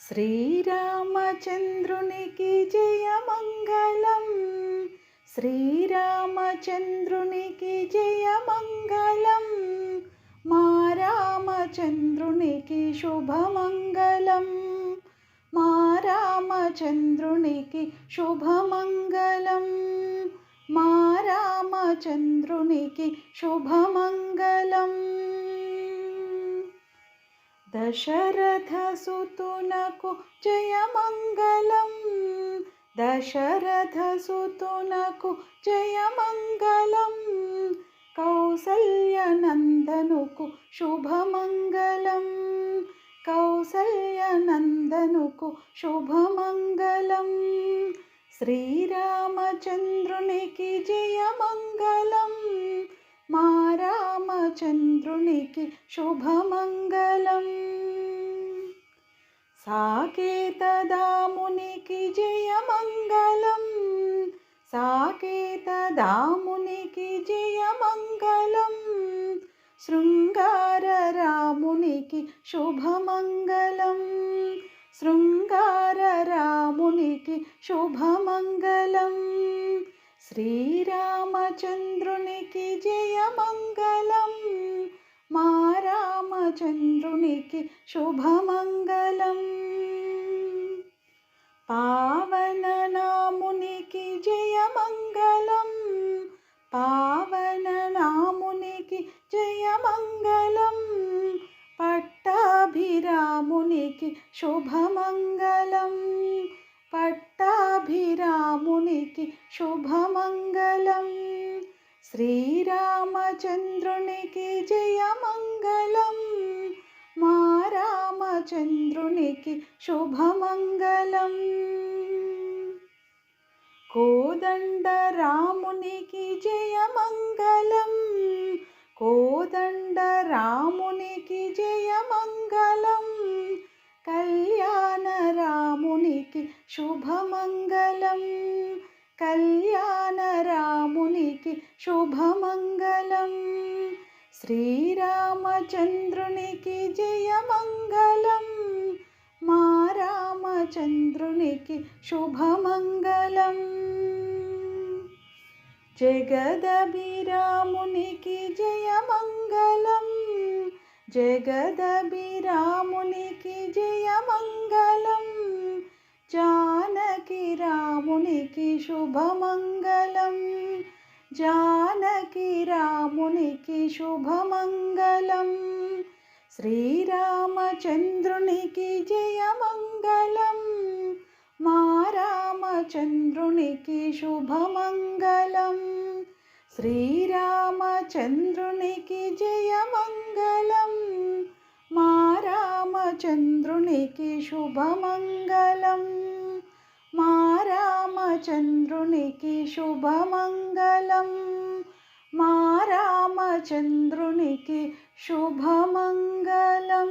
శ్రీరామచంద్రునికి జయమంగళం శ్రీరామచంద్రునికి జయమంగళం మా రామచంద్రునికి శుభమంగళం మా రామచంద్రునికి శుభమంగళం మా రామచంద్రునికి శుభమంగళం దశరథసుతునకు జయమంగళం. దశరథసుతునకు జయమంగళం. కౌసల్యనందనుకు శుభమంగళం. కౌసల్యనందనుకు శుభమంగళం. శ్రీరామచంద్రునికి జయమంగళం. రామచంద్రునికి శుభమంగళం. సాకేతదామునికి జయమంగళం. సాకేతదామునికి జయమంగళం. శృంగార రామునికి శుభమంగళం. శృంగార రామునికి శుభమంగళం. శ్రీరామచంద్రునికి జయమంగళం మా రామచంద్రునికి శుభమంగళం పావననామునికి జయమంగళం పావననామునికి జయమంగళం పట్టాభిరామునికి శుభమంగళం పట్టాభిరామునికి శుభమంగళం. శ్రీరామచంద్రునికి జయమంగళం. మా రామచంద్రునికి శుభమంగళం. కోదండరామునికి జయమంగళం. కోదండరామునికి జయమంగళం శుభమంగళం. కళ్యాణ రామునికి శుభమంగళం. శ్రీరామచంద్రునికి జయమంగళం. మా రామచంద్రునికి శుభమంగళం. జగదభిరామునికి జయమంగళం. జగదభిరామునికి జయమంగళం. జానకి రామునికి శుభమంగళం. జానకి రామునికి శుభమంగళం. శ్రీరామచంద్రునికి జయమంగళం. మా రామచంద్రునికి శుభమంగళం. శ్రీరామచంద్రునికి జయమంగళం. మా రామచంద్రునికి శుభమంగళం. రామచంద్రునికి శుభమంగళం మా రామచంద్రునికి శుభమంగళం